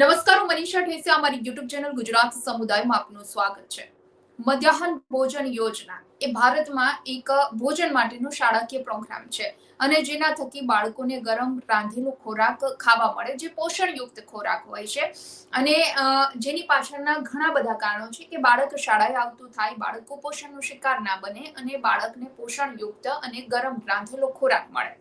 નમસ્કાર, હું મનીષા ઠેસિયા અમારી યુટ્યુબ ચેનલ ગુજરાત સમુદાયમાં આપનું સ્વાગત છે. મધ્યાહન ભોજન યોજના એ ભારતમાં એક ભોજન માટેનો શાળાકીય પ્રોગ્રામ છે અને જેના થકી બાળકોને ગરમ રાંધેલો ખોરાક ખાવા મળે, જે પોષણયુક્ત ખોરાક હોય છે. અને જેની પાછળના ઘણા બધા કારણો છે કે બાળક શાળાએ આવતું થાય, બાળક કુપોષણનો શિકાર ના બને અને બાળકને પોષણયુક્ત અને ગરમ રાંધેલો ખોરાક મળે.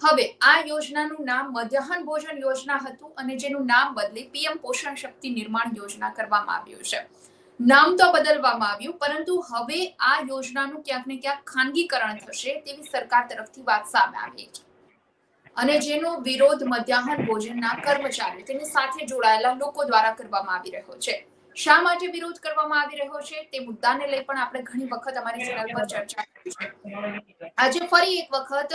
હવે આ યોજનાનું નામ મધ્યાહન ભોજન યોજના હતું અને જેનું નામ બદલી પીએમ પોષણ શક્તિ નિર્માણ યોજના કરવામાં આવ્યું છે. નામ તો બદલવામાં આવ્યું, પરંતુ હવે આ યોજનાનું ક્યાંક ને ક્યાંક ખાનગીકરણ થશે તેવી સરકાર તરફથી વાત સામે આવી છે. અને જેનો વિરોધ મધ્યાહન ભોજનના કર્મચારીઓ, તેની સાથે જોડાયેલા લોકો દ્વારા કરવામાં આવી રહ્યો છે. શા માટે વિરોધ કરવામાં આવી રહ્યો છે તે મુદ્દાને લઈ પણ આપણે ઘણી વખત અમારી ચેનલ પર ચર્ચા કરી છે. આજે ફરી એક વખત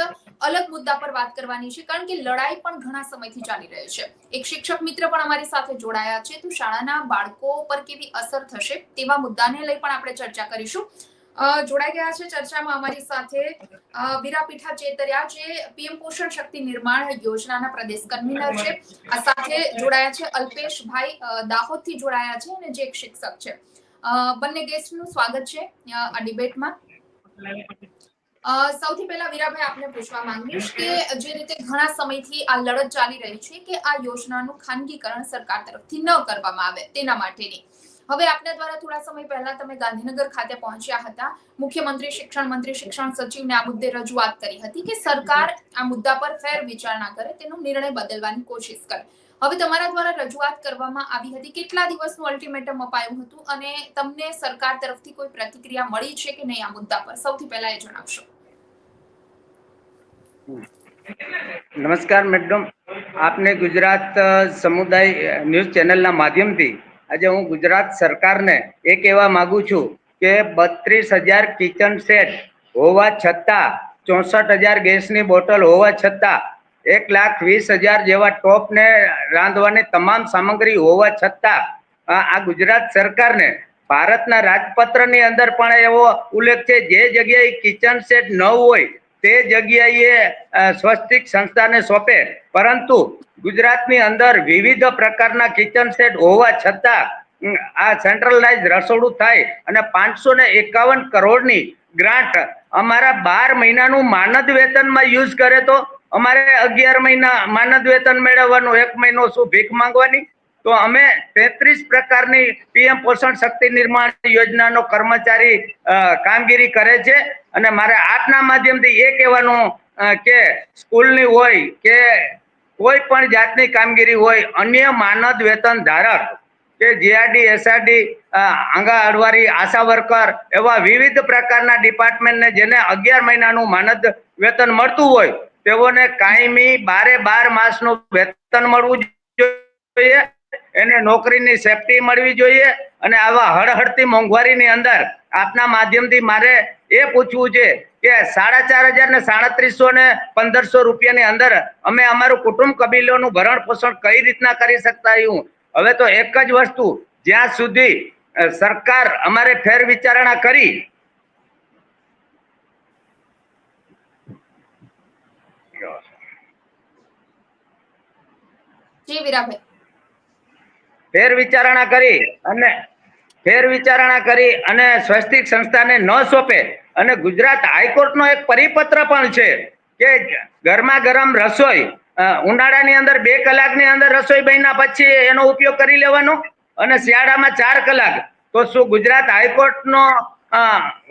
અલગ મુદ્દા પર વાત કરવાની છે, કારણ કે લડાઈ પણ ઘણા સમયથી ચાલી રહી છે. એક શિક્ષક મિત્ર પણ અમારી સાથે જોડાયા છે, તો શાળાના બાળકો પર કેવી અસર થશે તેવા મુદ્દાને લઈ પણ આપણે ચર્ચા કરીશું. જોડાઈ ગયા છે ચર્ચામાં અમારી સાથે વીરાપીઠા ચેતરિયા, જે પીએમ પોષણ શક્તિ નિર્માણ યોજનાના પ્રદેશ કન્વીનર છે. આ સાથે જોડાયા છે અલ્પેશભાઈ દાહોદથી જોડાયા છે અને જે એક શિક્ષક છે. બંને ગેસ્ટનું સ્વાગત છે આ ડિબેટમાં. સૌથી પહેલા વીરાભાઈ, આપને પૂછવા માંગીશ કે જે રીતે ઘણા સમયથી આ લડત ચાલી રહી છે કે આ યોજનાનું ખાનગીકરણ સરકાર તરફથી ન કરવામાં આવે, તેના માટેની. હવે આપના દ્વારા થોડા સમય પહેલા તમે ગાંધીનગર ખાતે પહોંચ્યા હતા. મુખ્યમંત્રી, શિક્ષણ મંત્રી, શિક્ષણ સચિવને આ મુદ્દે રજૂઆત કરી હતી કે સરકાર આ મુદ્દા પર ફેર વિચારણા કરે, તેનો નિર્ણય બદલવાની કોશિશ કરે. હવે તમારા દ્વારા રજૂઆત કરવામાં આવી હતી કેટલા દિવસનું અલ્ટિમેટમ અપાયું હતું અને તમને સરકાર તરફથી કોઈ પ્રતિક્રિયા મળી છે કે નહીં આ મુદ્દા પર? સૌથી પહેલા એ જણાવશો. નમસ્કાર મેડમ. આપને ગુજરાત સમુદાય ન્યૂઝ ચેનલના માધ્યમથી આજે હું ગુજરાત સરકારને એ કહેવા માંગુ છું કે બત્રીસ હજાર કિચન સેટ હોવા છતાં, ચોસઠ હજાર ગેસની બોટલ હોવા છતાં, એક લાખ વીસ હજાર જેવા ટોપને રાંધવાની તમામ સામગ્રી હોવા છતાં, આ ગુજરાત સરકારને ભારતના રાજપત્રની અંદર પણ એવો ઉલ્લેખ છે, જે જગ્યાએ કિચન સેટ ન હોય તે જગ્યાએ સ્વસ્તિક સંસ્થાને સોંપે. પરંતુ ગુજરાતની અંદર વિવિધ પ્રકારના કિચન સેટ હોવા છતાં આ સેન્ટ્રલાઇઝ રસોડું થાય અને પાંચસો ને એકાવન કરોડની ગ્રાન્ટ અમારા બાર મહિનાનું માનદ વેતનમાં યુઝ કરે તો અમારે અગિયાર મહિના માનદ વેતન મેળવવાનું, એક મહિનો શું ભીખ માંગવાની? તો અમે તેત્રીસ પ્રકારની પીએમ પોષણ શક્તિ નિર્માણ યોજનાનો કર્મચારી કામગીરી કરે છે. અને મારે આપના માધ્યમથી એ કહેવાનું કે સ્કૂલની હોય કે કોઈ પણ જાતની કામગીરી હોય, અન્ય માનદ વેતન ધારક કે GRD, SRD anganwadi, ASHA worker એવા વિવિધ પ્રકારના ડિપાર્ટમેન્ટને જેને અગિયાર મહિનાનું માનદ વેતન મળતું હોય, તેઓને કાયમી બારે બાર માસનું વેતન મળવું જોઈએ. એને નોકરીની સેફટી મળવી જોઈએ અને આવા હળહળતી મોંઘવારીની અંદર આપના માધ્યમથી મારે એ પૂછવું છે કે સાડા ચાર હજાર ને સાડત્રીસો ને પંદરસો રૂપિયાની અંદર અમે અમારું કુટુંબ કબીલોનું ભરણ પોષણ કઈ રીતના કરી શકતા હું હવે તો એક જ વસ્તુ, જ્યાં સુધી સરકાર અમારે ફેર વિચારણા કરી, જી વીરાભાઈ. ફેર વિચારણા કરી અને ફેર વિચારણા કરી અને સ્વસ્તિક સંસ્થાને ન સોંપે. અને ગુજરાત હાઈકોર્ટનો એક પરિપત્ર પણ છે કે ગરમા ગરમ રસોઈ ઉનાળાની અંદર બે કલાકની અંદર રસોઈ બન્યા પછી એનો ઉપયોગ કરી લેવાનો અને શિયાળામાં ચાર કલાક. તો શું ગુજરાત હાઈકોર્ટનો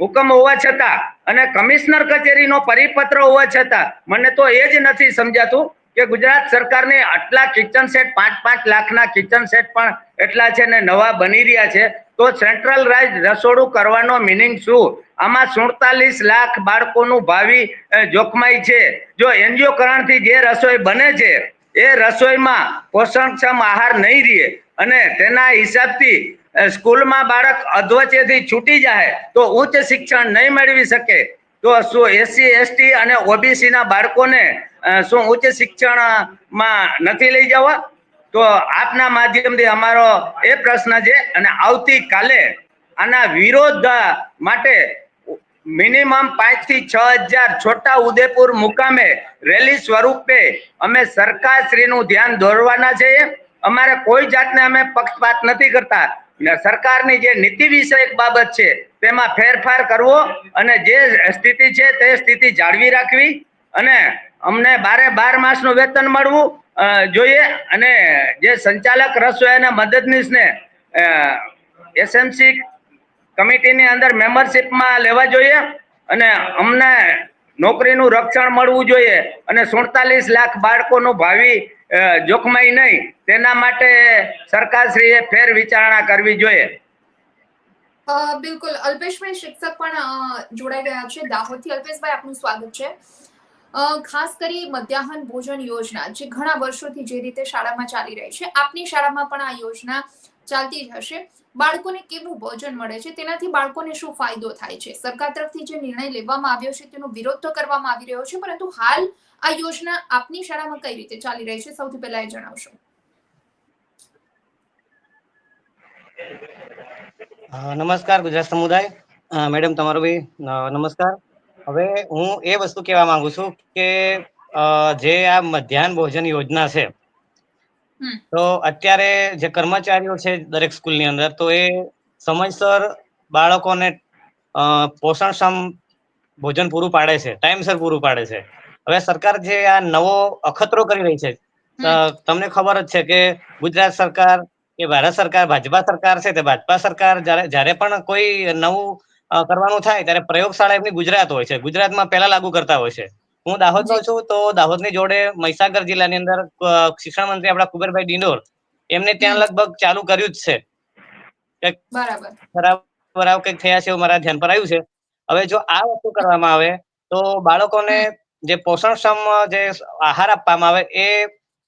હુકમ હોવા છતાં અને કમિશનર કચેરીનો પરિપત્ર હોવા છતાં મને તો એ જ નથી સમજાતું કે ગુજરાત સરકારને આટલા કિચન સેટ, પાંચ પાંચ લાખના કિચન સેટ પણ એટલા છે ને નવા બની રહ્યા છે, તો સેન્ટ્રલ રાઇઝ રસોડું કરવાનો મિનિંગ શું? આમાં સુડતાલીસ લાખ બાળકોનું ભાવિ જોખમાય છે. જો એનજીઓ કરણથી જે રસોઈ બને છે, એ રસોઈમાં પોષણક્ષમ આહાર નહીં રહે અને તેના હિસાબથી સ્કૂલમાં બાળક અધવચેથી છૂટી જાય, તો ઉચ્ચ શિક્ષણ નહીં મેળવી શકે, તો શું એસસી, એસટી અને ઓબીસીના બાળકોને શું ઉચ્ચ શિક્ષણમાં નથી લઈ જવા? તો આપના માધ્યમથી અમારો એ પ્રશ્ન છે અને આવતીકાલે આના વિરોધ માટે મિનિમમ પાંચથી છ હજાર છોટા ઉદેપુર મુકામે રેલી સ્વરૂપે અમે સરકારશ્રીનું ધ્યાન દોરવાના છીએ. અમારે કોઈ જાતને અમે પક્ષપાત નથી કરતા. સરકારની જે નીતિ વિષયક બાબત છે તેમાં ફેરફાર કરવો અને જે સ્થિતિ છે તે સ્થિતિ જાળવી રાખવી. અને અમને બારે બાર માસનું વેતન મળવું જોઈએ. અને જે સંચાલક રસોઈયાના મદદનીશને એસએમસી કમિટીની અંદર મેમ્બરશિપમાં લેવા જોઈએ. અને અમને નોકરીનું રક્ષણ મળવું જોઈએ. અને સુડતાલીસ લાખ બાળકોનું ભાવિ જોખમાઈ નહીં. તેના માટે સરકારશ્રીએ ફેર વિચારણા કરવી જોઈએ. બિલકુલ. અલ્પેશભાઈ, શિક્ષક પણ જોડાઈ ગયા છે. દાહોદથી અલ્પેશભાઈ, આપનું સ્વાગત છે. ખાસ કરી મધ્યાહન ભોજન યોજના, જે ઘણા વર્ષોથી જે રીતે શાળામાં ચાલી રહી છે, આપની શાળામાં પણ આ યોજના ચાલતી જ હશે. બાળકોને કેવું ભોજન મળે છે, તેનાથી બાળકોને શું ફાયદો થાય છે? સરકાર તરફથી જે નિર્ણય લેવામાં આવ્યો છે, તેનો વિરોધ તો કરવામાં આવી રહ્યો છે, પરંતુ હાલ આ યોજના આપની શાળામાં કઈ રીતે ચાલી રહી છે, સૌથી પહેલા એ જણાવશો. નમસ્કાર ગુજરાત સમુદાય. મેડમ, તમારો બી નમસ્કાર. હવે હું એ વસ્તુ કહેવા માંગુ છું કે જે આ મધ્યાહન ભોજન યોજના છે તો અત્યારે જે કર્મચારીઓ છે દરેક સ્કૂલની અંદર તો એ સમયસર બાળકોને પોષણક્ષમ ભોજન પૂરું પાડે છે ટાઈમસર પૂરું પાડે છે. હવે સરકાર જે આ નવો અખતરો કરી રહી છે તમને ખબર જ છે કે ગુજરાત સરકાર કે ભારત સરકાર ભાજપા સરકાર છે તે ભાજપા સરકાર જ્યારે પણ કોઈ નવું કરવાનું થાય ત્યારે પ્રયોગશાળા એમની ગુજરાત હોય છે. ગુજરાતમાં પહેલા લાગુ કરતા હોય છે. હું દાહોદનો જી. છું તો દાહોદની જોડે મહીસાગર જિલ્લાની અંદર શિક્ષણ મંત્રી આપણા કુબેરભાઈ ડિંડોર એમને ત્યાં લગભગ ચાલુ કર્યું જ છે. બરાબર. ખરાબ બરાબર કંઈક થયા છે એવું મારા ધ્યાન પર આવ્યું છે. હવે જો આ વસ્તુ કરવામાં આવે તો બાળકોને જે પોષણક્ષમ જે આહાર આપવામાં આવે એ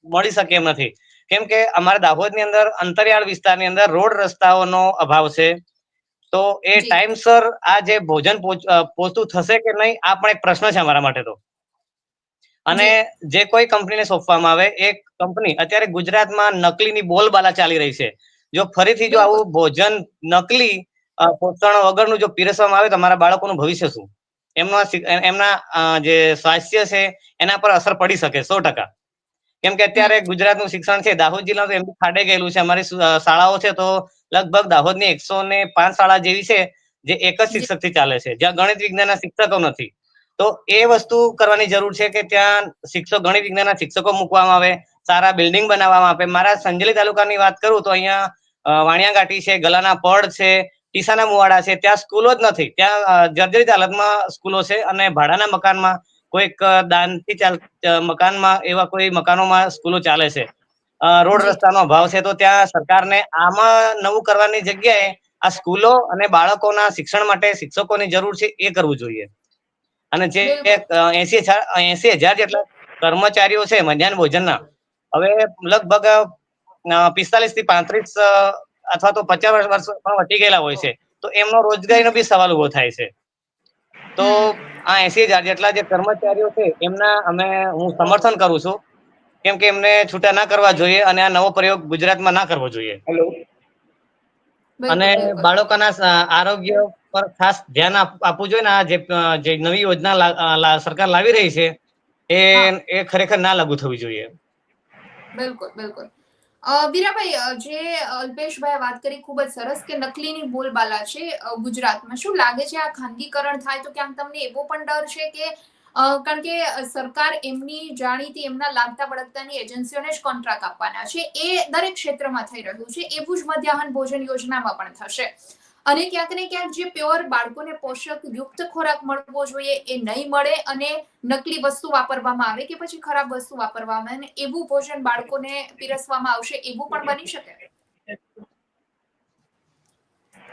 મળી શકે એમ નથી. કેમ કે અમારા દાહોદની અંદર અંતરિયાળ વિસ્તારની અંદર રોડ રસ્તાઓનો અભાવ છે. તો એ. ટાઈમસર આ જે ભોજન પહોંચ- પહોંચતું થશે કે નહીં આ પણ એક પ્રશ્ન છે અમારા માટે તો. અને જે. કોઈ કંપનીને સોંપવામાં આવે એ કંપની અત્યારે ગુજરાતમાં નકલીની બોલબાલા ચાલી રહી છે. જો ફરીથી જો આવું ભોજન નકલી પોષણ વગરનું જો પીરસવામાં આવે તો અમારા બાળકોનું ભવિષ્ય શું? એમનો એમના જે સ્વાસ્થ્ય છે એના પર અસર પડી શકે સો ટકા. કેમ કે અત્યારે ગુજરાતનું શિક્ષણ છે દાહોદ જિલ્લાનું એમ ખાડે ગયેલું છે અમારી શાળાઓ છે તો લગભગ દાહોદની એકસો ને પાંચ શાળા જેવી છે, જે એક જ શિક્ષકથી ચાલે છે, જ્યાં ગણિત વિજ્ઞાનના શિક્ષકો નથી. તો એ વસ્તુ કરવાની જરૂર છે કે ત્યાં શિક્ષક ગણિત વિજ્ઞાનના શિક્ષકો મૂકવામાં આવે, સારા બિલ્ડિંગ બનાવવામાં આવે મારા સંજલી તાલુકાની વાત કરું તો અહીંયા વાણિયા વાણિયાઘાટી છે, ગલાના પડ છે, ટીસાના મુવાડા છે, ત્યાં સ્કૂલો જ નથી. ત્યાં જર્જરિત હાલતમાં સ્કૂલો છે અને ભાડાના મકાનમાં કોઈક દાનથી ચાલ મકાનમાં એવા કોઈ મકાનોમાં સ્કૂલો ચાલે છે. રોડ રસ્તાનો અભાવ છે તો ત્યાં સરકારને આમાં નવું કરવાની જગ્યાએ આ સ્કૂલો અને બાળકોના શિક્ષણ માટે શિક્ષકોની જરૂર છે એ કરવું જોઈએ. અને જે. એસી એસી હજાર જેટલા કર્મચારીઓ છે મધ્યાહન ભોજનના. હવે લગભગ પિસ્તાલીસથી પાંત્રીસ અથવા તો પચાસ વર્ષ પણ વટી ગયેલા હોય છે તો એમનો રોજગારીનો બી સવાલ ઊભો થાય છે. તો આ એસી હજાર જેટલા જે કર્મચારીઓ છે એમના અમે હું સમર્થન કરું છું કેમ કે એમને છૂટા ના કરવા જોઈએ અને આ નવો પ્રયોગ ગુજરાતમાં ના કરવો જોઈએ. અને બાળકોના આરોગ્ય પર ખાસ ધ્યાન આપવું જોઈએ ને આ જે નવી યોજના સરકાર લાવી રહી છે એ એ ખરેખર ના લાગુ થવી જોઈએ. બિલકુલ બિલકુલ. વીરાભાઈ જે અલ્પેશભાઈ વાત કરી ખૂબ જ સરસ કે નકલીની બોલબાલા છે ગુજરાતમાં. શું લાગે છે આ ખાનગીકરણ થાય તો ક્યાંક તમને એવો પણ ડર છે કે કારણ કે સરકાર એમની જાણીતી, એમના લાગતા વળગતાની એજન્સીઓને જ કોન્ટ્રાક્ટ આપવાના છે. એ દરેક ક્ષેત્રમાં થઈ રહ્યું છે. એવું જ મધ્યાહન ભોજન યોજનામાં પણ થશે. અને ક્યાંક ને ક્યાંક જે પ્યોર બાળકોને પોષક યુક્ત ખોરાક મળવો જોઈએ, એ નહીં મળે અને નકલી વસ્તુ વાપરવામાં આવે કે પછી ખરાબ વસ્તુ વાપરવામાં આવે એવું ભોજન બાળકોને પીરસવામાં આવશે એવું પણ બની શકે?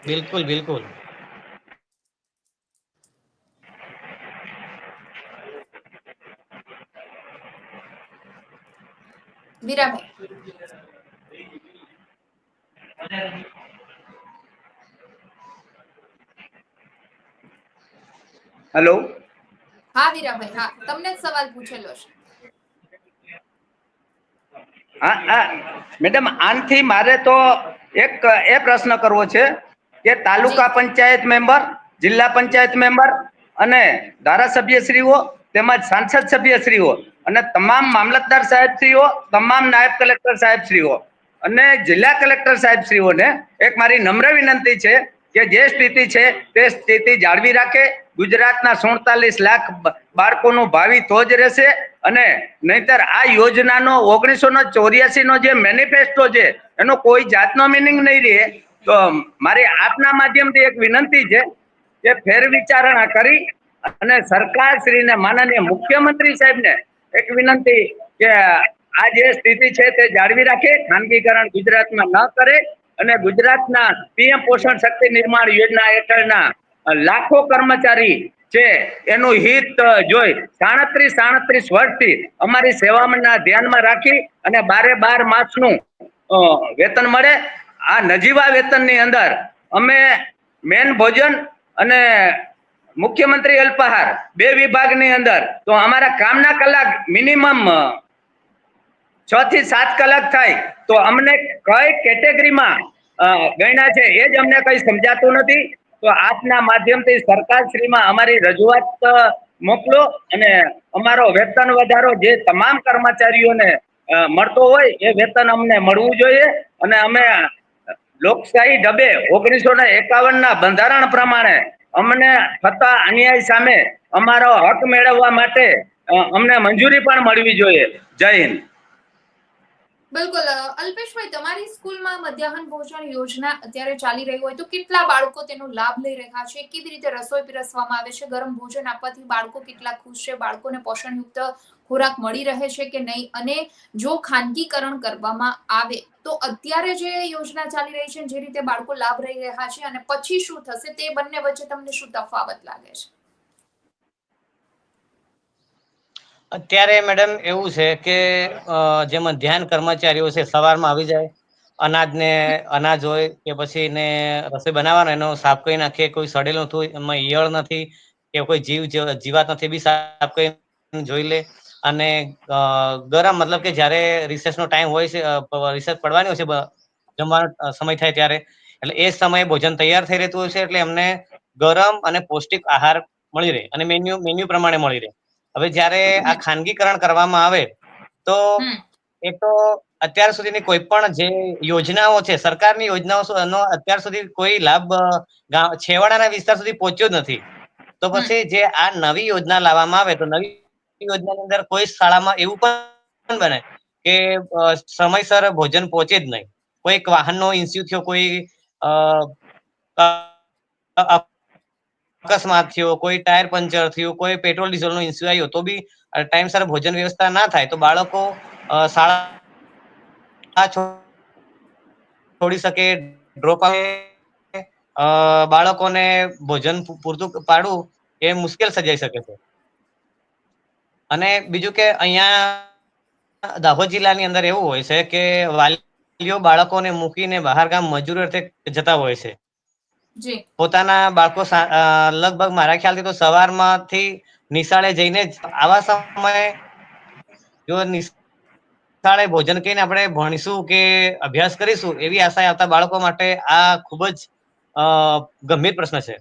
બિલકુલ બિલકુલ. વીરાભાઈ હેલો હા વીરાભાઈ હા. તમને જ સવાલ પૂછેલો છે. હા હા. મેડમ આનથી મારે તો એક એ પ્રશ્ન કરવો છે કે તાલુકા પંચાયત મેમ્બર જિલ્લા પંચાયત મેમ્બર અને ધારાસભ્યશ્રીઓ તેમજ સાંસદ સભ્યશ્રીઓ અને તમામ મામલતદાર સાહેબશ્રીઓ, તમામ નાયબ કલેક્ટર સાહેબશ્રીઓ અને જિલ્લા કલેક્ટર સાહેબ શ્રીઓને એક મારી નમ્ર વિનંતી છે કે જે સ્થિતિ છે તે સ્થિતિ જાળવી રાખે. ગુજરાતના સુડતાલીસ લાખ બાળકોનું ભાવિ તો જ રહેશે અને નહીતર આ યોજનાનો ઓગણીસો નો ચોર્યાસી નો જે મેનિફેસ્ટો છે એનો કોઈ જાતનો મિનિંગ નહીં રહે. તો મારી આપના માધ્યમથી એક વિનંતી છે કે ફેર વિચારણા કરી અને સરકાર શ્રીને માનનીય મુખ્યમંત્રી સાહેબને એક વિનંતી કે આ જે સ્થિતિ છે તે જાળવી રાખે, ખાનગીકરણ ગુજરાતમાં ન કરે અને ગુજરાતના પીએમ પોષણ શક્તિ નિર્માણ યોજના હેઠળના લાખો કર્મચારી છે એનું હિત જોઈ સાડત્રીસ સાડત્રીસ વર્ષથી અમારી સેવાના ધ્યાનમાં રાખી અને બારે બાર માસનું વેતન મળે. આ નજીવા વેતનની અંદર અમે મેન ભોજન અને મુખ્યમંત્રી અલ્પાહાર, બે વિભાગની અંદર. તો અમારા કામના કલાક મિનિમમ છ થી સાત કલાક થાય. તો અમને કઈ કેટેગરીમાં ગણ્યા છે એ જ અમને કઈ સમજાતું નથી. તો આપના માધ્યમથી સરકાર શ્રીમાં અમારી રજૂઆત મોકલો અને અમારો વેતન વધારો જે તમામ કર્મચારીઓને મળતો હોય એ વેતન અમને મળવું જોઈએ. અને અમે લોકશાહી ઢબે ઓગણીસો ને એકાવન ના બંધારણ પ્રમાણે અમને થતા અન્યાય સામે અમારો હક મેળવવા માટે અમને મંજૂરી પણ મળવી જોઈએ. જય હિન્દ. બિલકુલ. અલ્પેશભાઈ, તમારી સ્કૂલમાં મધ્યાહન ભોજન યોજના અત્યારે ચાલી રહી હોય તો કેટલા બાળકો તેનો લાભ લઈ રહ્યા છે? કેવી રીતે રસોઈ પીરસવામાં આવે છે? ગરમ ભોજન આપવાથી બાળકો કેટલા ખુશ છે? બાળકોને પોષણયુક્ત ખોરાક મળી રહે છે કે નહીં? અને જો ખાનગીકરણ કરવામાં આવે, તો અત્યારે જે યોજના ચાલી રહી છે જે રીતે બાળકો લાભ રહી રહ્યા છે અને પછી શું થશે તે બંને વચ્ચે તમને શું તફાવત લાગે છે? અત્યારે મેડમ એવું છે કે જે મધ્યાહન કર્મચારીઓ છે સવારમાં આવી જાય, અનાજને અનાજ હોય કે પછી એને રસોઈ બનાવવાનો, એનો સાફ કરી નાખે કોઈ સડેલું નથી એમાં ઈયળ નથી કે કોઈ જીવ જીવાત નથી બી સાફ કરી જોઈ લે. અને ગરમ મતલબ કે જ્યારે રિસેસનો ટાઈમ હોય છે રિસેસ પડવાની હોય છે જમવાનો સમય થાય ત્યારે. એટલે એ સમયે ભોજન તૈયાર થઈ રહેતું હોય છે એટલે એમને ગરમ અને પૌષ્ટિક આહાર મળી રહે અને મેન્યુ મેન્યુ પ્રમાણે મળી રહે. હવે જ્યારે આ ખાનગીકરણ કરવામાં આવે તો એક એ તો અત્યાર સુધીની કોઈ પણ જે યોજનાઓ છે સરકારની યોજનાઓ એનો અત્યાર સુધી કોઈ લાભ છેવાડાના વિસ્તાર સુધી પહોંચ્યો જ નથી. તો પછી જે આ નવી યોજના લાવવામાં આવે તો નવી યોજનાની અંદર કોઈ શાળામાં એવું પણ બને કે સમયસર ભોજન પહોંચે જ નહીં. કોઈક વાહનનો ઇન્સ્યુ થયો, કોઈ અકસ્માત થયો, કોઈ ટાયર પંચર થયું, કોઈ પેટ્રોલ ડીઝલનો ઇન્સ્યુ આવ્યો, તો બી ટાઈમસર ભોજન વ્યવસ્થા ના થાય, તો બાળકો શાળા છોડી શકે ડ્રોપ બાળકોને ભોજન પૂરતું પાડવું એ મુશ્કેલ સર્જાઈ શકે છે. અને બીજું કે અહીંયા દાહોદ જિલ્લાની અંદર એવું હોય છે કે વાલીઓ બાળકોને મૂકીને બહાર ગામ મજૂર અર્થે જતા હોય છે. પોતાના બાળકો લગભગ મારા ખ્યાલથી તો સવારમાંથી નિશાળે જઈને આવા સમયે જો નિશાળે ભોજન કરીને આપણે ભણીશું કે અભ્યાસ કરીશું એવી આશા આવતા બાળકો માટે આ ખૂબ જ અ, ગંભીર પ્રશ્ન છે.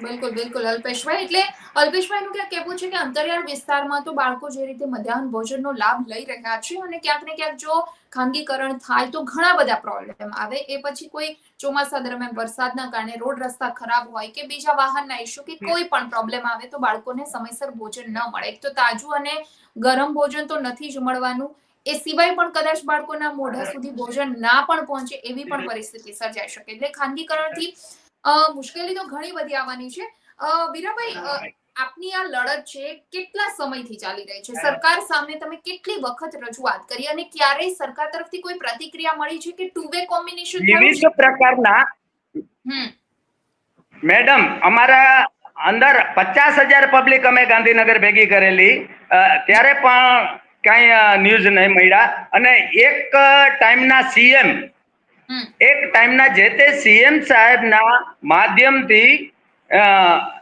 બિલકુલ બિલકુલ અલ્પેશભાઈ. એટલે અલ્પેશભાઈ નું ક્યાંક કહેવું છે કે અંતરિયાળ વિસ્તારમાં તો બાળકો જે રીતે મધ્યાહન ભોજનનો લાભ લઈ રહ્યા છે અને ક્યાંક ને ક્યાંક જો ખાનગીકરણ થાય તો ઘણા બધા પ્રોબ્લેમ આવે. એ પછી કોઈ ચોમાસા દરમિયાન વરસાદના કારણે રોડ રસ્તા ખરાબ હોય કે બીજા વાહનના ઇસ્યુ કે કોઈ પણ પ્રોબ્લેમ આવે તો બાળકોને સમયસર ભોજન ન મળે. એક તો તાજું અને ગરમ ભોજન તો નથી જ મળવાનું. એ સિવાય પણ કદાચ બાળકોના મોઢા સુધી ભોજન ના પણ પહોંચે એવી પણ પરિસ્થિતિ સર્જાઈ શકે. એટલે ખાનગીકરણથી મુશ્કેલી તો ઘણી બધી આવવાની છે. વીરાભાઈ આપની આ લડત છે કેટલા સમયથી ચાલી રહી છે? સરકાર સામે તમે કેટલી વખત રજૂઆત કરી અને ક્યારેય સરકાર તરફથી કોઈ પ્રતિક્રિયા મળી છે કે ટુ વે કોમ્બિનેશન વિવિધ પ્રકારના મેડમ અમારા અંદર પચાસ હજાર પબ્લિક અમે ગાંધીનગર ભેગી કરેલી. ત્યારે પણ કાંઈ ન્યૂઝ નહીં મળ્યા. અને એક ટાઈમના સીએમ એક ટાઈમના જે તે સીએમ સાહેબના માધ્યમથી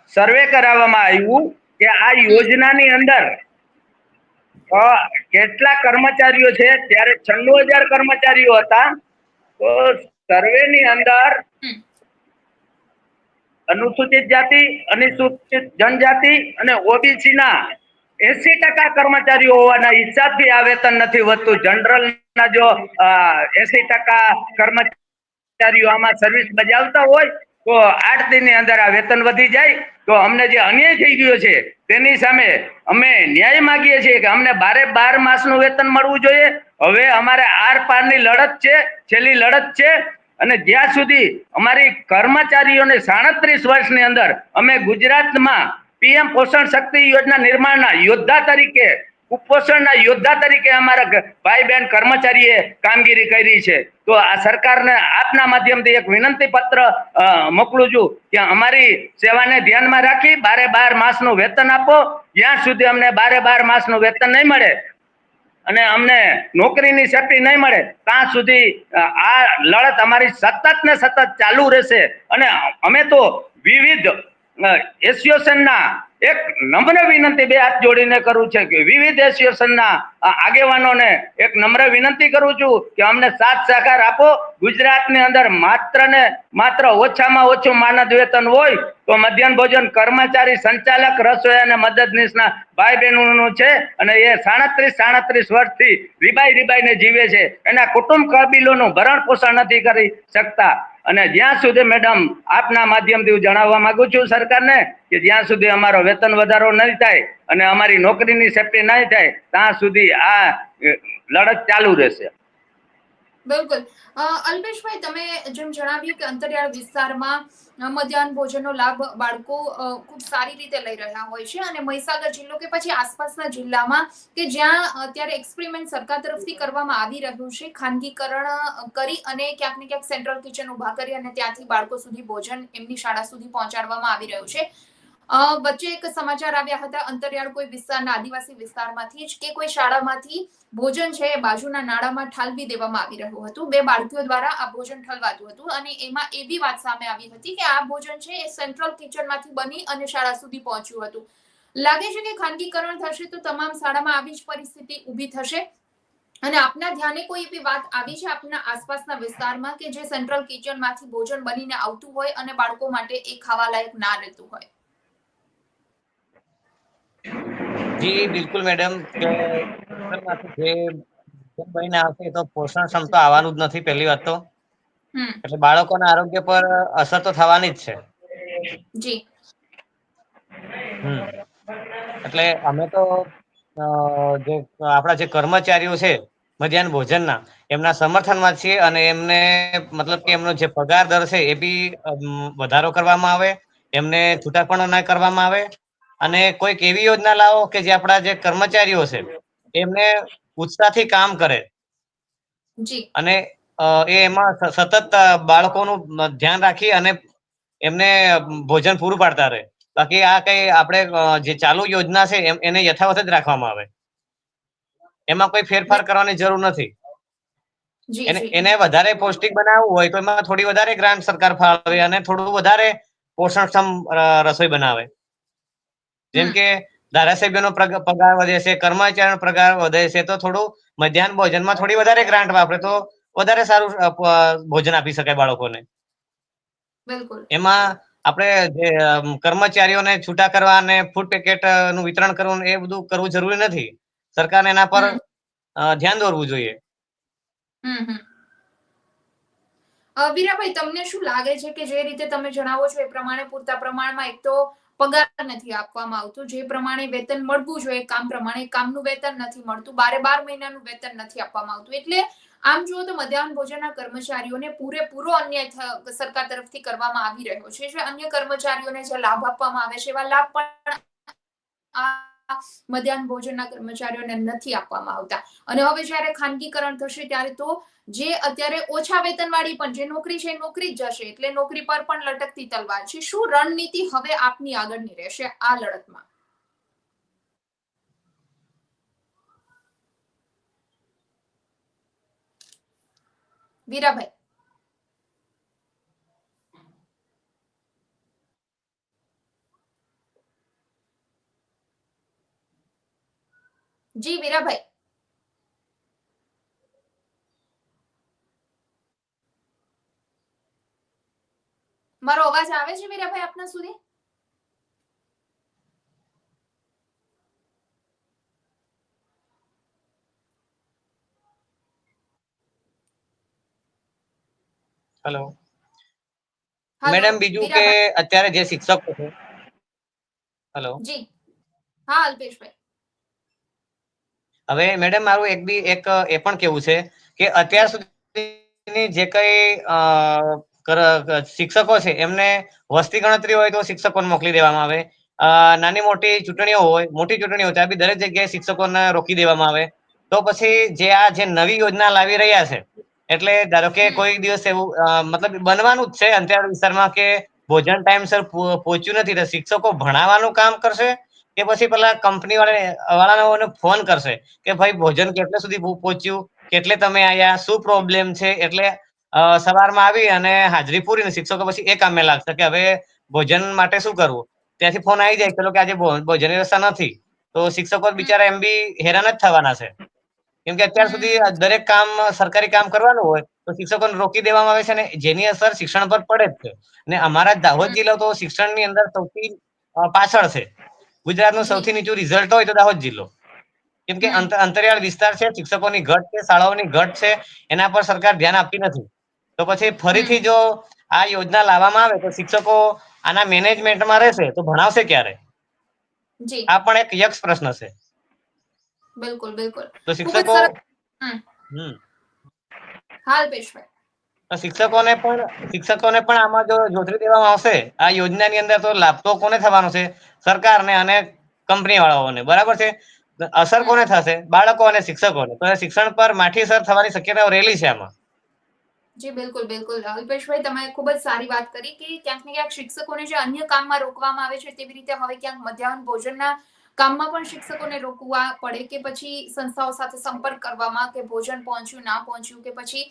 સર્વે કરાવવામાં આવ્યું કે આ યોજનાની અંદર કેટલા કર્મચારીઓ છે? ત્યારે છન્નું હજાર કર્મચારીઓ હતા. તો સર્વેની અંદર અનુસૂચિત જાતિ અનુસૂચિત જનજાતિ અને ઓબીસી ના એસી ટકા કર્મચારીઓ હોવાના હિસાબથી આ વેતન નથી વધતું. જનરલ ના જો એસી ટકા કર્મચારીઓ આમાં સર્વિસ બજાવતા હોય, તો આઠ દિનની અંદર આ વેતન વધી જાય. તો અમને જે અન્યાય થઈ ગયો છે, તેની સામે અમે ન્યાય માગીએ છીએ કે અમને બારે બાર માસનું વેતન મળવું જોઈએ. હવે અમારે આર પારની લડત છે, છેલ્લી લડત છે. અને જ્યાં સુધી અમારી કર્મચારીઓને સાડત્રીસ વર્ષની અંદર અમે ગુજરાતમાં પીએમ પોષણ શક્તિ યોજના નિર્માણના યોદ્ધા તરીકે, કુપોષણના યોદ્ધા તરીકે અમારા ભાઈ બહેન કર્મચારીએ કામગીરી કરી છે. તો આ સરકારને આપના માધ્યમથી એક વિનંતી પત્ર મોકલું છું કે અમારી સેવાને ધ્યાનમાં રાખી બારે બાર માસનું વેતન આપો. જ્યાં સુધી અમને બારે બાર માસનું વેતન નહીં મળે અને અમને નોકરીની સેફટી નહીં મળે, ત્યાં સુધી આ લડત અમારી સતત ને સતત ચાલુ રહેશે. અને અમે તો વિવિધ એસોસિએશનના એક નમ્ર વિનંતી બે હાથ જોડીને કરું છે કે વિવિધ એસોસિએશનના આગેવાનોને એક નમ્ર વિનંતી કરું છું કે અમને સાથ સહકાર આપો. ગુજરાતની અંદર માત્ર ને માત્ર ઓછામાં ઓછું માનદ વેતન હોય તો મધ્યાહન ભોજન કર્મચારી સંચાલક રસોઈ અને મદદનીશના ભાઈ બહેનોનું છે અને એ સાડત્રીસ સાડત્રીસ વર્ષથી રીબાઈ રીબાઈને જીવે છે. એના કુટુંબ કબીલોનું ભરણ પોષણ નથી કરી શકતા. અને જ્યાં સુધી મેડમ આપના માધ્યમથી હું જણાવવા માંગુ છું સરકારને કે જ્યાં સુધી અમારો વેતન વધારો નહીં થાય અને અમારી નોકરીની સેફટી નહીં થાય, ત્યાં સુધી આ લડત ચાલુ રહેશે. બિલકુલ. અલ્પેશભાઈ, તમે જેમ જણાવ્યું કે અંતરિયાળ વિસ્તારમાં મધ્યાહન ભોજનનો લાભ બાળકો ખૂબ સારી રીતે લઈ રહ્યા હોય છે અને મહીસાગર જિલ્લો કે પછી આસપાસના જિલ્લામાં કે જ્યાં અત્યારે એક્સપેરિમેન્ટ સરકાર તરફથી કરવામાં આવી રહ્યું છે, ખાનગીકરણ કરી અને ક્યાંક ને ક્યાંક સેન્ટ્રલ કિચન ઊભા કરી અને ત્યાંથી બાળકો સુધી ભોજન એમની શાળા સુધી પહોંચાડવામાં આવી રહ્યું છે. વચ્ચે એક સમાચાર આવ્યા હતા. અંતરિયાળ કોઈ વિસ્તારના આદિવાસી વિસ્તારમાંથી જ કે કોઈ શાળામાંથી ભોજન છે બાજુના નાળામાં ઠાલવી દેવામાં આવી રહ્યું હતું. બે બાળકીઓ દ્વારા આ ભોજન ઠલવાતું હતું અને એમાં એવી વાત સામે આવી હતી કે આ ભોજન છે એ સેન્ટ્રલ કિચનમાંથી બની અને શાળા સુધી પહોંચ્યું હતું. લાગે છે કે ખાનગીકરણ થશે તો તમામ શાળામાં આવી જ પરિસ્થિતિ ઊભી થશે. અને આપના ધ્યાને કોઈ એવી વાત આવી છે આપના આસપાસના વિસ્તારમાં કે જે સેન્ટ્રલ કિચનમાંથી ભોજન બનીને આવતું હોય અને બાળકો માટે એ ખાવાલાયક ના રહેતું હોય? જી બિલકુલ મેડમ જે બનીને આવશે તો પોષણ ક્ષમતા આવવાનું જ નથી પહેલી વાત તો. એટલે બાળકોના આરોગ્ય પર અસર તો થવાની જ છે. જી. હમ. એટલે અમે તો જે આપણા જે કર્મચારીઓ છે મધ્યાહન ભોજનના એમના સમર્થનમાં છીએ અને એમને મતલબ કે એમનો જે પગાર દર છે એ બી વધારો કરવામાં આવે. એમને છૂટાપણો ના કરવામાં આવે. અને કોઈક એવી યોજના લાવો કે જે આપણા જે કર્મચારીઓ છે એમને ઉત્સાહથી કામ કરે. અને એ એમાં સતત બાળકોનું ધ્યાન રાખી અને એમને ભોજન પૂરું પાડતા રહે. બાકી આ કઈ આપણે જે ચાલુ યોજના છે એને યથાવત જ રાખવામાં આવે. એમાં કોઈ ફેરફાર કરવાની જરૂર નથી. એને વધારે પૌષ્ટિક બનાવવું હોય તો એમાં થોડી વધારે ગ્રાન્ટ સરકાર ફાળવે અને થોડું વધારે પોષણક્ષમ રસોઈ બનાવે. જેમ કે ધારાસભ્યનો પગાર વધે છે કર્મચારીનો પગાર વધે છે તો થોડું મધ્યાહન ભોજનમાં થોડી વધારે ગ્રાન્ટ વાપરે તો વધારે સારું ભોજન આપી શકાય બાળકોને. બિલકુલ. એમાં આપણે જે કર્મચારીઓને છૂટા કરવા અને ફૂડ પેકેટનું વિતરણ કરવું એ બધું કરવું જરૂરી નથી. સરકારને એના પર ધ્યાન દોરવું જોઈએ. વીરાભાઈ તમને શું લાગે છે કે જે રીતે તમે જણાવો છો એ પ્રમાણે પૂરતા પ્રમાણમાં એક તો પગાર નથી આપવામાં આવતો. જે પ્રમાણે વેતન મળવું જોઈએ કામ પ્રમાણે કામનું વેતન નથી મળતું. બારે બાર મહિનાનું વેતન નથી આપવામાં આવતું. એટલે આમ જુઓ તો મધ્યાહન ભોજનના કર્મચારીઓને પૂરેપૂરો અન્યાય સરકાર તરફથી કરવામાં આવી રહ્યો છે. જે અન્ય કર્મચારીઓને જે લાભ આપવામાં આવે છે, એવા લાભ પણ મધ્યાહન ભોજનના કર્મચારીઓને નથી આપવામાં આવતા. અને હવે જ્યારે ખાનગીકરણ થશે ત્યારે તો જે અત્યારે ઓછા વેતનવાળી પણ જે નોકરી છે નોકરી જ જશે. એટલે નોકરી પર પણ લટકતી તલવાર છે. શું રણનીતિ હવે આપની આગળની રહેશે આ લડતમાં? વીરાભાઈ. જી વીરાભાઈ મારો અવાજ આવે છે વીરાભાઈ આપના સુધી હેલો મેડમ બીજું કે અત્યારે જે શિક્ષકો છે હેલો જી હા અલ્પેશભાઈ હવે મેડમ, મારું એક બી, એક, એ પણ કેવું છે કે અત્યાર સુધીની જે કઈ શિક્ષકો છે, એમને વસ્તી ગણતરી હોય તો શિક્ષકોને મોકલી દેવામાં આવે. નાની મોટી ચૂંટણીઓ હોય, મોટી ચૂંટણીઓ ત્યાં બી દરેક જગ્યાએ શિક્ષકોને રોકી દેવામાં આવે. તો પછી જે આ જે નવી યોજના લાવી રહ્યા છે, એટલે ધારો કે કોઈ દિવસ એવું મતલબ બનવાનું જ છે અંતરિયાળ વિસ્તારમાં કે ભોજન ટાઈમસર પહુ- પહોંચ્યું નથી, તો શિક્ષકો ભણાવવાનું કામ કરશે કે પછી પેલા કંપની વાળા વાળાને ફોન કરશે કે ભાઈ ભોજન કેટલે સુધી પહુ- પહોંચ્યું? કેટલે તમે આયા? શું પ્રોબ્લેમ છે? એટલે સવારમાં આવી અને હાજરી પૂરી ને શિક્ષકો પછી એ કામે લાગશે કે હવે ભોજન માટે શું કરવું? ત્યાંથી ફોન આવી જાય ચલો કે આજે ભોજન વ્યવસ્થા નથી. તો શિક્ષકો બિચારા એમ બી હેરાન જ થવાના છે. કેમ કે અત્યાર સુધી દરેક કામ, સરકારી કામ કરવાનું હોય તો શિક્ષકોને રોકી દેવામાં આવે છે ને જેની અસર શિક્ષણ પર પડે જ છે. ને અમારા દાહોદ જિલ્લો તો શિક્ષણની અંદર સૌથી પાછળ છે. ગુજરાતનું સૌથી નીચું રિઝલ્ટ હોય તો દાહોદ જિલ્લો. કેમ કે અંતરિયાળ વિસ્તાર છે શિક્ષકોની ઘટ છે શાળાઓની ઘટ છે એના પર સરકાર ધ્યાન આપતી નથી. તો પછી ફરીથી જો આ યોજના લાવવામાં આવે તો શિક્ષકો આના મેનેજમેન્ટમાં રહેશે તો ભણાવશે ક્યારે? આ પણ એક યક્ષ પ્રશ્ન છે. બિલકુલ બિલકુલ. તો શિક્ષકો હમ. હા અલ્પેશભાઈ શિક્ષકોને પણ શિક્ષકોને પણ આમાં જો જોતરી દેવામાં આવશે, આ યોજનાની અંદર તો લાભ તો કોને થવાનો છે? સરકારને અને કંપની વાળાઓને બરાબર છે? અસર કોને થશે? બાળકો અને શિક્ષકોને. તો શિક્ષણ પર માઠી અસર થવાની શક્યતાઓ રહેલી છે આમાં. જી, બિલકુલ બિલકુલ. અલ્પેશભાઈ, તમે ખૂબ જ સારી વાત કરી કે ક્યાંક ને ક્યાંક શિક્ષકોને જે અન્ય કામમાં રોકવામાં આવે છે તેવી રીતે હવે ક્યાંક મધ્યાહન ભોજનના કામમાં પણ શિક્ષકોને રોકવા પડે કે પછી સંસ્થાઓ સાથે સંપર્ક કરવામાં કે ભોજન પહોંચ્યું, ના પહોંચ્યું કે પછી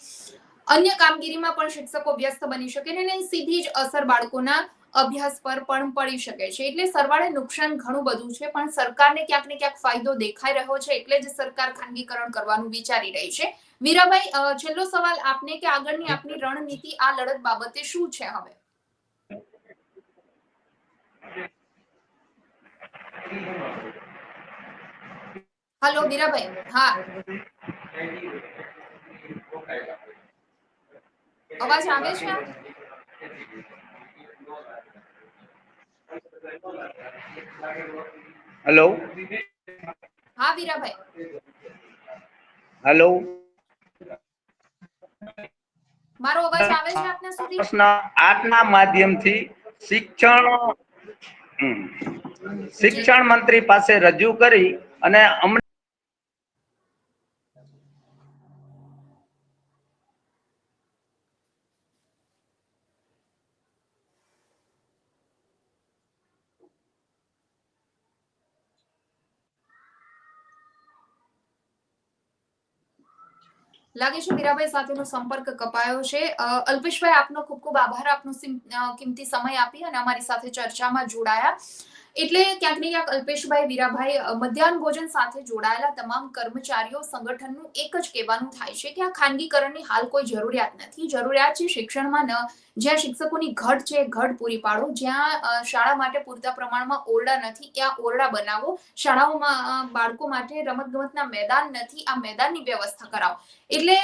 અન્ય કામગીરીમાં પણ શિક્ષકો વ્યસ્ત બની શકે ને સીધી જ અસર બાળકોના અભ્યાસ પર પણ પડી શકે છે. એટલે સરવાળે નુકસાન ઘણું બધું છે, પણ સરકારને ક્યાંક ને ક્યાંક ફાયદો દેખાઈ રહ્યો છે એટલે જ સરકાર ખાનગીકરણ કરવાનું વિચારી રહી છે. વીરાભાઈ છેલ્લો સવાલ આપને કે આગળની આપની રણનીતિ આ લડત બાબતે શું છે હવે? હલો વીરાભાઈ હા. અવાજ આવે છે? હેલો હા વીરાભાઈ. હેલો મારો અવાજ આવે છે આપના સુધી? પ્રશ્ન આજના માધ્યમથી શિક્ષણ શિક્ષણ મંત્રી પાસે રજૂ કરી અને લાગે છે મીરાભાઈ સાથેનો સંપર્ક કપાયો છે. અલ્પેશભાઈ આપનો ખૂબ ખૂબ આભાર. આપનો કિંમતી સમય આપી અને અમારી સાથે ચર્ચામાં જોડાયા. એટલે ક્યાંક ને ક્યાંક અલ્પેશભાઈ વીરાભાઈ મધ્યાહન ભોજન સાથે જોડાયેલા તમામ કર્મચારીઓ સંગઠનનું એક જ કહેવાનું થાય છે કે આ ખાનગીકરણની હાલ કોઈ જરૂરિયાત નથી. જરૂરિયાત છે શિક્ષણમાં ન, જ્યાં શિક્ષકોની ઘટ છે ઘટ પૂરી પાડો. જ્યાં શાળા માટે પૂરતા પ્રમાણમાં ઓરડા નથી, ત્યાં ઓરડા બનાવો. શાળાઓમાં બાળકો માટે રમતગમતના મેદાન નથી, આ મેદાનની વ્યવસ્થા કરાવો. એટલે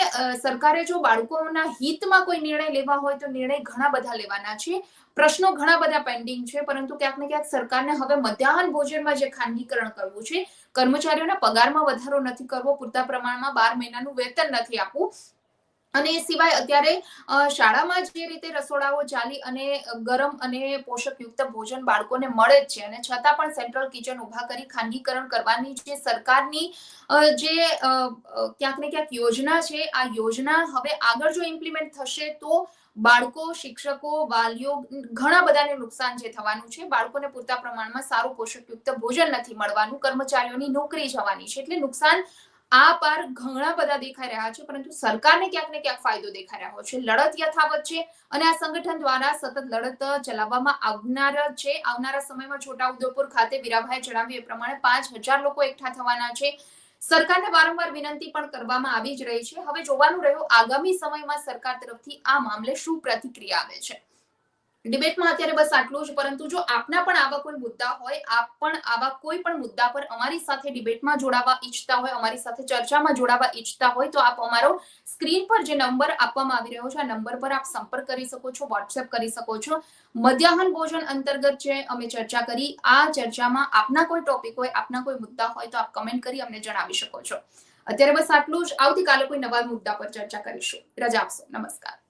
સરકારે જો બાળકોના હિતમાં કોઈ નિર્ણય લેવા હોય તો નિર્ણય ઘણા બધા લેવાના છે. પ્રશ્નો ઘણા બધા પેન્ડિંગ છે, પરંતુ ક્યાંક ને ક્યાંક સરકારને હવે મધ્યાહન ભોજનમાં જે ખાનગીકરણ કરવું છે, કર્મચારીઓના પગારમાં વધારો નથી કરવો, પૂરતા પ્રમાણમાં બાર મહિનાનું વેતન નથી આપવું. અને એ સિવાય અત્યારે શાળામાં જે રીતે રસોડાઓ ચાલી અને ગરમ અને પોષકયુક્ત ભોજન બાળકોને મળે જ છે અને છતાં પણ સેન્ટ્રલ કિચન ઊભા કરી ખાનગીકરણ કરવાની જે સરકારની જે ક્યાંક ને ક્યાંક યોજના છે, આ યોજના હવે આગળ જો ઇમ્પ્લિમેન્ટ થશે તો બાળકો, શિક્ષકો, વાલીઓ, ઘણા બધાને નુકસાન જે થવાનું છે, બાળકોને પૂરતા પ્રમાણમાં સારું પોષકયુક્ત ભોજન નથી મળવાનું, કર્મચારીઓની નોકરી જવાની છે. એટલે નુકસાન આ પાર ઘણા બધા દેખાઈ રહ્યા છે, પરંતુ સરકારને ક્યાંક ને ક્યાંક ફાયદો દેખાઈ રહ્યો છે. લડત યથાવત છે અને આ સંગઠન દ્વારા સતત લડત ચલાવવામાં આવનારા છે. આવનારા સમયમાં છોટાઉદેપુર ખાતે વીરાભાઈ જણાવ્યું એ પ્રમાણે પાંચ હજાર લોકો એકઠા થવાના છે. સરકારને વારંવાર વિનંતી પણ કરવામાં આવી જ રહી છે. હવે જોવાનું રહ્યું, આગામી સમયમાં સરકાર તરફથી આ મામલે શું પ્રતિક્રિયા આવે છે? ડિબેટમાં અત્યારે બસ આટલું જ, પરંતુ જો આપના પણ આવા કોઈ મુદ્દા હોય, આપ પણ આવા કોઈ પણ મુદ્દા પર અમારી સાથે ડિબેટમાં જોડાવા ઈચ્છતા હોય, અમારી સાથે ચર્ચામાં જોડાવા ઈચ્છતા હોય, તો આપ અમારો સ્ક્રીન પર જે નંબર આપવામાં આવી રહ્યો છે, આ નંબર પર આપ સંપર્ક કરી શકો છો, વોટ્સએપ કરી શકો છો. મધ્યાહન ભોજન અંતર્ગત જે અમે ચર્ચા કરી, આ ચર્ચામાં આપના કોઈ ટોપિક હોય, આપના કોઈ મુદ્દા હોય, તો આપ કમેન્ટ કરી અમને જણાવી શકો છો. અત્યારે બસ આટલું જ. આવતીકાલે કોઈ નવા મુદ્દા પર ચર્ચા કરીશું. રજા આપશો. નમસ્કાર.